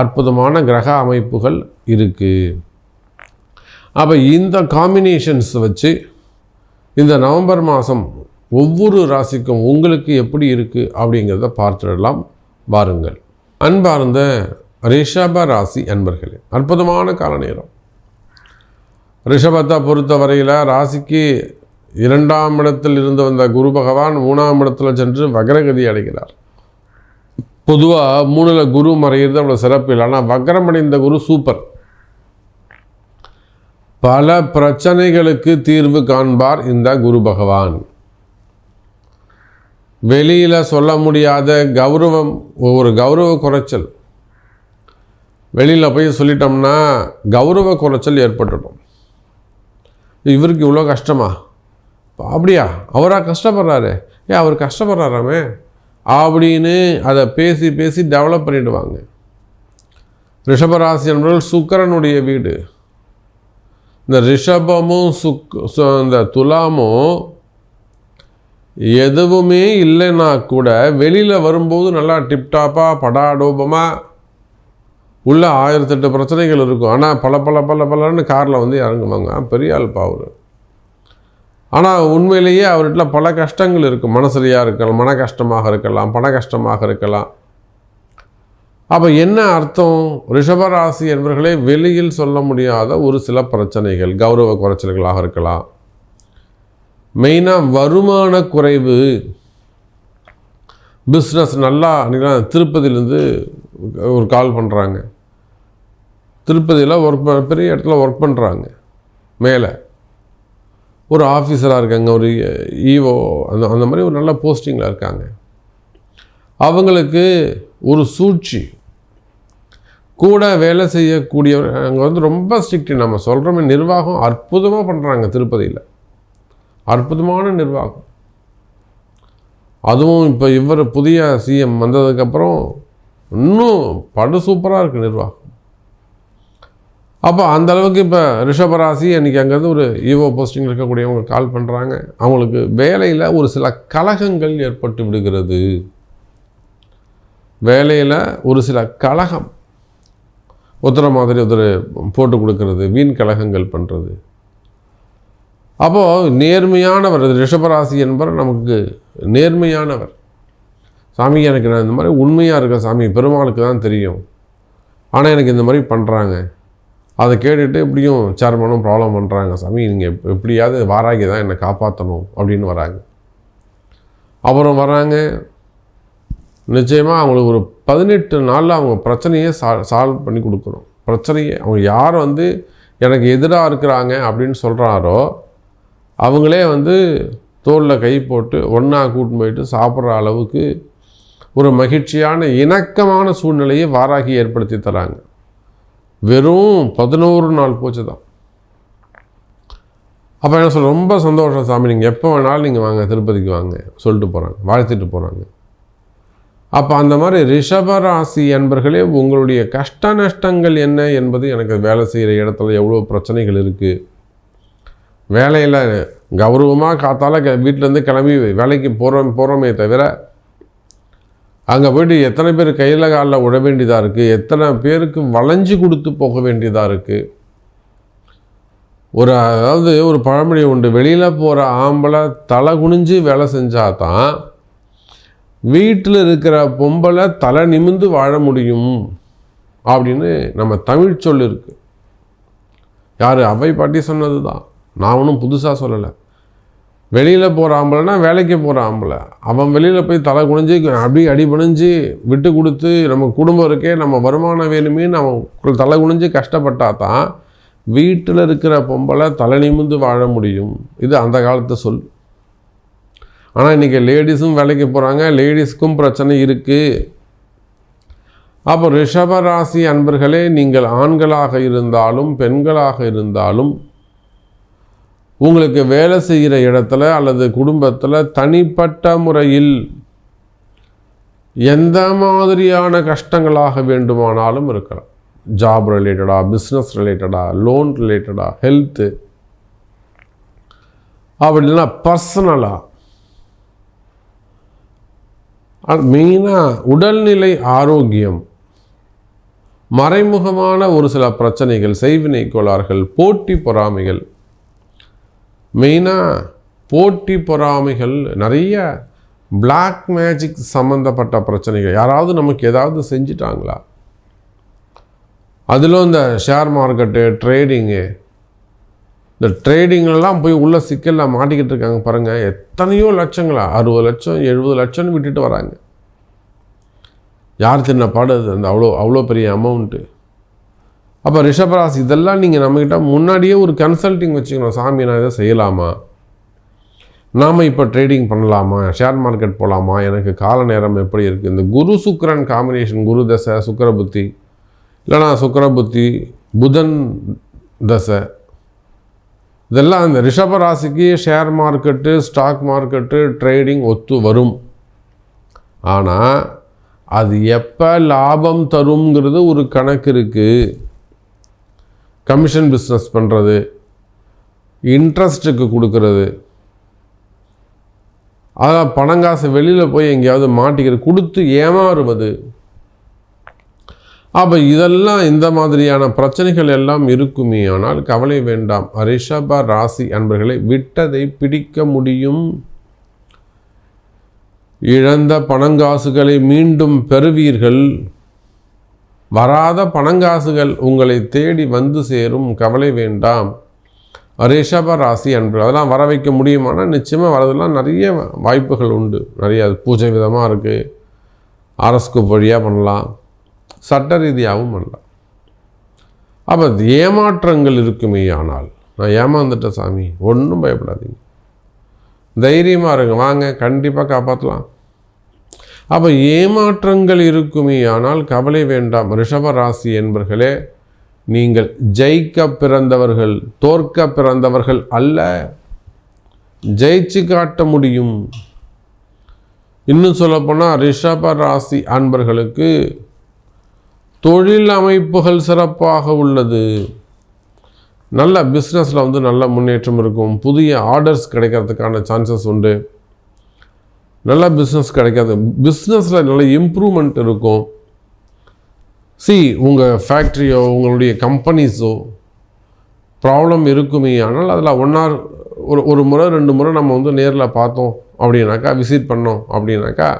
அற்புதமான கிரக அமைப்புகள் இருக்குது அப்போ இந்த காம்பினேஷன்ஸ் வச்சு இந்த நவம்பர் மாதம் ஒவ்வொரு ராசிக்கும் உங்களுக்கு எப்படி இருக்குது அப்படிங்கிறத பார்த்துடலாம். வாருங்கள். அன்பார்ந்த ரிஷப ராசி அன்பர்களே அற்புதமான கால நேரம். ரிஷபத்தை பொறுத்த வரையில் ராசிக்கு இரண்டாம் இடத்தில் இருந்து வந்த குரு பகவான் மூணாம் இடத்தில் சென்று வக்ரகதி அடைகிறார். பொதுவாக மூணில் குரு மறைகிறது அவ்வளோ சிறப்பு இல்லை. ஆனால் வக்ரமடைந்த குரு சூப்பர். பல பிரச்சனைகளுக்கு தீர்வு காண்பார் இந்த குரு பகவான். வெளியில் சொல்ல முடியாத கௌரவம் ஒரு கௌரவ குறைச்சல். வெளியில் போய் சொல்லிட்டோம்னா கௌரவ குறைச்சல் ஏற்பட்டுடும். இவருக்கு இவ்வளோ கஷ்டமா? அப்படியா? அவராக கஷ்டப்படுறாரு. ஏன் அவர் கஷ்டப்படுறாராமே? அப்படின்னு அதை பேசி பேசி டெவலப் பண்ணிடுவாங்க. ரிஷபராசி என்பவர்கள் சுக்கரனுடைய வீடு. இந்த ரிஷபமும் சுக் இந்த துலாமும் எதுவுமே இல்லைன்னா கூட வெளியில் வரும்போது நல்லா டிப்டாப்பாக படாடோபமாக உள்ள ஆயிரத்தெட்டு பிரச்சனைகள் இருக்கும். ஆனால் பல பல பல பலன்னு காரில் வந்து இறங்குவாங்க. பெரிய ஆள் பாவரு ஆனால் உண்மையிலேயே அவர்கிட்ட பல கஷ்டங்கள் இருக்கும் மனசுலையாக இருக்கலாம் மன கஷ்டமாக இருக்கலாம் பண கஷ்டமாக இருக்கலாம். அப்போ என்ன அர்த்தம்? ரிஷபராசி என்பவர்களே வெளியில் சொல்ல முடியாத ஒரு சில பிரச்சனைகள். கௌரவ குறைச்சல்களாக இருக்கலாம். மெயினாக வருமான குறைவு. பிஸ்னஸ் நல்லா திருப்பதியிலேருந்து ஒரு கால் பண்ணுறாங்க திருப்பதியில் ஒர்க் பெரிய இடத்துல ஒர்க் பண்ணுறாங்க மேலே. ஒரு ஆஃபீஸராக இருக்காங்க ஒரு ஈவோ அந்த அந்த மாதிரி ஒரு நல்ல போஸ்டிங்கில் இருக்காங்க. அவங்களுக்கு ஒரு சூழ்ச்சி. கூட வேலை செய்யக்கூடியவர் அங்கே வந்து ரொம்ப ஸ்ட்ரிக்ட் நம்ம சொல்கிறோமே நிர்வாகம் அற்புதமாக பண்ணுறாங்க திருப்பதியில். அற்புதமான நிர்வாகம். அதுவும் இப்போ இவர் புதிய சிஎம் வந்ததுக்கப்புறம் இன்னும் படு சூப்பராக இருக்குது நிர்வாகம். அப்போ அந்த அளவுக்கு இப்போ ரிஷபராசி அன்றைக்கி அங்கேருந்து ஒரு ஈவோ போஸ்டிங் இருக்கக்கூடியவங்க கால் பண்ணுறாங்க அவங்களுக்கு வேலையில் ஒரு சில கலகங்கள் ஏற்பட்டு விடுகிறது. வேலையில் ஒரு சில கலகம். ஒருத்தர மாதிரி ஒருத்தர் போட்டு கொடுக்கறது வீண் கலகங்கள் பண்ணுறது அப்போது நேர்மையானவர் ரிஷபராசி என்பவர் நமக்கு நேர்மையானவர். சாமி எனக்கு நான் இந்த மாதிரி உண்மையாக இருக்க சாமி பெருமாளுக்கு தான் தெரியும். ஆனால் எனக்கு இந்த மாதிரி பண்ணுறாங்க அதை கேட்டுட்டு எப்படியும் சேர்மனும் ப்ராப்ளம் பண்ணுறாங்க சாமி நீங்கள் எப்படியாவது வாராகி தான் என்னை காப்பாற்றணும் அப்படின்னு வராங்க. அப்புறம் வராங்க நிச்சயமாக அவங்களுக்கு ஒரு பதினெட்டு நாளில் அவங்க பிரச்சனையை சா சால்வ் பண்ணி கொடுக்குறோம். பிரச்சனையை அவங்க யார் வந்து எனக்கு எதிராக இருக்கிறாங்க அப்படின்னு சொல்கிறாரோ அவங்களே வந்து தோளில் கை போட்டு ஒன்றா கூட்டு போயிட்டு சாப்பிட்ற அளவுக்கு ஒரு மகிழ்ச்சியான இணக்கமான சூழ்நிலையை வாராகி ஏற்படுத்தி தராங்க. வெறும் பதினோரு நாள் போச்சு தான். அப்போ என்ன சொல்ல ரொம்ப சந்தோஷம் சாமி நீங்கள் எப்போ வேணாலும் நீங்கள் வாங்க திருப்பதிக்கு வாங்க சொல்லிட்டு போகிறாங்க வாழ்த்திட்டு போகிறாங்க அப்போ அந்த மாதிரி ரிஷபராசி என்பர்களே உங்களுடைய கஷ்ட நஷ்டங்கள் என்ன என்பது எனக்கு வேலை செய்கிற இடத்துல எவ்வளோ பிரச்சனைகள் இருக்குது வேலையில் கௌரவமாக காத்தால வீட்டிலேருந்து கிளம்பி வேலைக்கு போகிறோம் போகிறோமே தவிர அங்கே போய்ட்டு எத்தனை பேர் கையில் காலில் விட வேண்டியதாக இருக்குது எத்தனை பேருக்கு வளைஞ்சு கொடுத்து போக வேண்டியதாக இருக்குது ஒரு அதாவது ஒரு பழமொழி உண்டு வெளியில் போகிற ஆம்பளை தலை குனிஞ்சு வேலை செஞ்சால் தான் வீட்டில் இருக்கிற பொம்பளை தலை நிமிந்து வாழ முடியும் அப்படின்னு நம்ம தமிழ் சொல் இருக்குது யார்? அவை பாட்டி சொன்னது தான் நான் ஒன்றும் புதுசாக சொல்லலை. வெளியில் போகிற ஆம்பளைனா வேலைக்கு போகிற ஆம்பளை. அவன் வெளியில் போய் தலை குனிஞ்சு அப்படி அடிபணிஞ்சு விட்டு கொடுத்து நம்ம குடும்பம் இருக்கே நம்ம வருமானம் வேணுமே நம்ம தலை குனிஞ்சு கஷ்டப்பட்டால் தான் வீட்டில் இருக்கிற பொம்பளை தலை நிமிந்து வாழ முடியும். இது அந்த காலத்து சொல். ஆனால் இன்றைக்கி லேடிஸும் வேலைக்கு போகிறாங்க லேடிஸ்க்கும் பிரச்சனை இருக்குது அப்போ ரிஷபராசி அன்பர்களே நீங்கள் ஆண்களாக இருந்தாலும் பெண்களாக இருந்தாலும் உங்களுக்கு வேலை செய்கிற இடத்துல அல்லது குடும்பத்தில் தனிப்பட்ட முறையில் எந்த மாதிரியான கஷ்டங்களாக வேண்டுமானாலும் இருக்கலாம். ஜாப் ரிலேட்டடாக பிஸ்னஸ் ரிலேட்டடாக லோன் ரிலேட்டடாக ஹெல்த்து அப்படின்னா பர்சனலாக மெயினாக உடல்நிலை ஆரோக்கியம். மறைமுகமான ஒரு சில பிரச்சனைகள் செய்வினை கோளாறுகள் போட்டி பொறாமைகள். மெயினாக போட்டி பொறாமைகள் நிறைய பிளாக் மேஜிக் சம்மந்தப்பட்ட பிரச்சனைகள். யாராவது நமக்கு ஏதாவது செஞ்சிட்டாங்களா? அதிலும் இந்த ஷேர் மார்க்கெட்டு ட்ரேடிங்கு இந்த ட்ரேடிங்லாம் போய் உள்ள சிக்கலில் மாட்டிக்கிட்டு இருக்காங்க பாருங்கள் எத்தனையோ லட்சங்களா? அறுபது லட்சம் எழுபது லட்சம்னு விட்டுட்டு வராங்க. யார் தின்ன பாடு அந்த அவ்வளோ அவ்வளோ பெரிய அமௌண்ட்டு அப்போ ரிஷபராசி இதெல்லாம் நீங்கள் நம்மக்கிட்ட முன்னாடியே ஒரு கன்சல்ட்டிங் வச்சுக்கணும். சாமி நான் இதை செய்யலாமா? நாம் இப்போ ட்ரேடிங் பண்ணலாமா? ஷேர் மார்க்கெட் போகலாமா எனக்கு கால நேரம் எப்படி இருக்குது இந்த குரு சுக்கரன் காம்பினேஷன் குரு தசை சுக்கர புத்தி. இல்லைனா சுக்கர புத்தி புதன் தசை. இதெல்லாம் இந்த ரிஷப ராசிக்கு share market stock market trading ஒத்து வரும். ஆனால் அது எப்போ லாபம் தருங்கிறது ஒரு கணக்கு இருக்குது கமிஷன் பிஸ்னஸ் பண்ணுறது இன்ட்ரெஸ்ட்டுக்கு கொடுக்கறது. அதான் பணங்காசு வெளியில் போய் எங்கேயாவது மாட்டிக்கிறது கொடுத்து ஏமாறுவது. அப்போ இதெல்லாம் இந்த மாதிரியான பிரச்சனைகள் எல்லாம் இருக்குமே. ஆனால் கவலை வேண்டாம். ரிஷப ராசி அன்பர்களை விட்டதை பிடிக்க முடியும். இழந்த பணங்காசுகளை மீண்டும் பெறுவீர்கள். வராத பணங்காசுகள் உங்களை தேடி வந்து சேரும். கவலை வேண்டாம். ரிஷப ராசி அன்பு. அதெல்லாம் வர வைக்க முடியுமானா நிச்சயமாக வரதெல்லாம் நிறைய வாய்ப்புகள் உண்டு. நிறைய பூஜை விதமாக இருக்குது அரசுக்கு வழியாக பண்ணலாம். சட்ட ரீதியாகவும் பண்ணலாம். அப்போ ஏமாற்றங்கள் இருக்குமே ஆனால். நான் ஏமாந்துட்டேன் சாமி. ஒன்றும் பயப்படாதீங்க. தைரியமாக இருங்க. வாங்க. கண்டிப்பாக காப்பாற்றலாம் அப்போ ஏமாற்றங்கள் இருக்குமே. ஆனால் கவலை வேண்டாம். ரிஷப ராசி என்பர்களே நீங்கள் ஜெயிக்க பிறந்தவர்கள் தோற்க பிறந்தவர்கள் அல்ல. ஜெயிச்சு காட்ட முடியும். இன்னும் சொல்லப்போனால் ரிஷப ராசி அன்பர்களுக்கு தொழில் அமைப்புகள் சிறப்பாக உள்ளது. நல்ல பிஸ்னஸில் வந்து நல்ல முன்னேற்றம் இருக்கும். புதிய ஆர்டர்ஸ் கிடைக்கிறதுக்கான சான்சஸ் உண்டு. நல்ல பிஸ்னஸ் கிடைக்காது. பிஸ்னஸில் நல்ல இம்ப்ரூவ்மெண்ட் இருக்கும். சி உங்கள் ஃபேக்ட்ரியோ உங்களுடைய கம்பெனிஸோ ப்ராப்ளம் இருக்குமே. ஆனால் அதில் ஒன் ஆர் ஒரு ஒரு முறை ரெண்டு முறை நம்ம வந்து நேரில் பார்த்தோம் அப்படின்னாக்கா விசிட் பண்ணோம் அப்படின்னாக்கா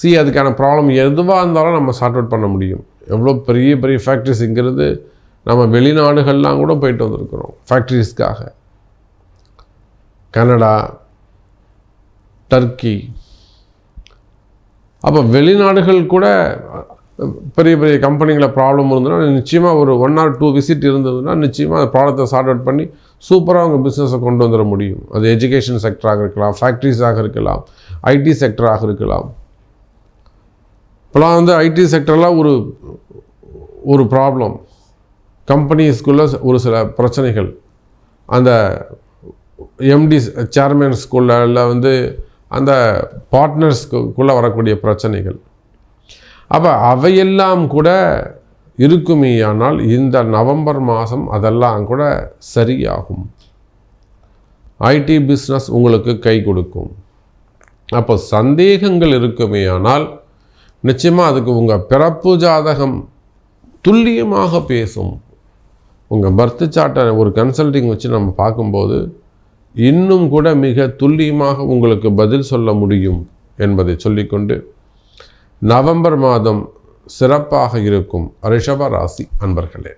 சி அதுக்கான ப்ராப்ளம் எதுவாக இருந்தாலும் நம்ம சார்ட் அவுட் பண்ண முடியும். எவ்வளோ பெரிய பெரிய ஃபேக்ட்ரிஸுங்கிறது நம்ம வெளிநாடுகள்லாம் கூட போயிட்டு வந்திருக்கிறோம் ஃபேக்ட்ரிஸ்க்காக கனடா டர்க்கி. அப்போ வெளிநாடுகள் கூட பெரிய பெரிய கம்பெனிகளில் ப்ராப்ளம் இருந்ததுன்னா நிச்சயமாக ஒரு ஒன் ஆர் டூ விசிட் இருந்ததுன்னா நிச்சயமாக அந்த ப்ராடக்ட்டை சார்ட் அவுட் பண்ணி சூப்பராக அவங்க பிஸ்னஸை கொண்டு வந்துட முடியும். அது எஜுகேஷன் செக்டராக இருக்கலாம் ஃபேக்ட்ரிஸாக இருக்கலாம் ஐடி செக்டராக இருக்கலாம். இப்போலாம் வந்து ஐடி செக்டர்லாம் ஒரு ஒரு ப்ராப்ளம் கம்பெனிஸ்குள்ளே ஒரு சில பிரச்சனைகள். அந்த எம்டி சேர்மேன் இல்லை வந்து அந்த பார்ட்னர்ஸ்க்குள்ளே வரக்கூடிய பிரச்சனைகள். அப்போ அவையெல்லாம் கூட இருக்குமேயானால் இந்த நவம்பர் மாதம் அதெல்லாம் கூட சரியாகும். ஐடி பிஸ்னஸ் உங்களுக்கு கை கொடுக்கும். அப்போ சந்தேகங்கள் இருக்குமேயானால் நிச்சயமாக அதுக்கு உங்கள் பிறப்பு ஜாதகம் துல்லியமாக பேசும். உங்கள் பர்த் சார்ட்டை ஒரு கன்சல்டிங் வச்சு நம்ம பார்க்கும்போது இன்னும் கூட மிக துல்லியமாக உங்களுக்கு பதில் சொல்ல முடியும் என்பதை சொல்லிக்கொண்டு நவம்பர் மாதம் சிறப்பாக இருக்கும் ரிஷப ராசி அன்பர்களே.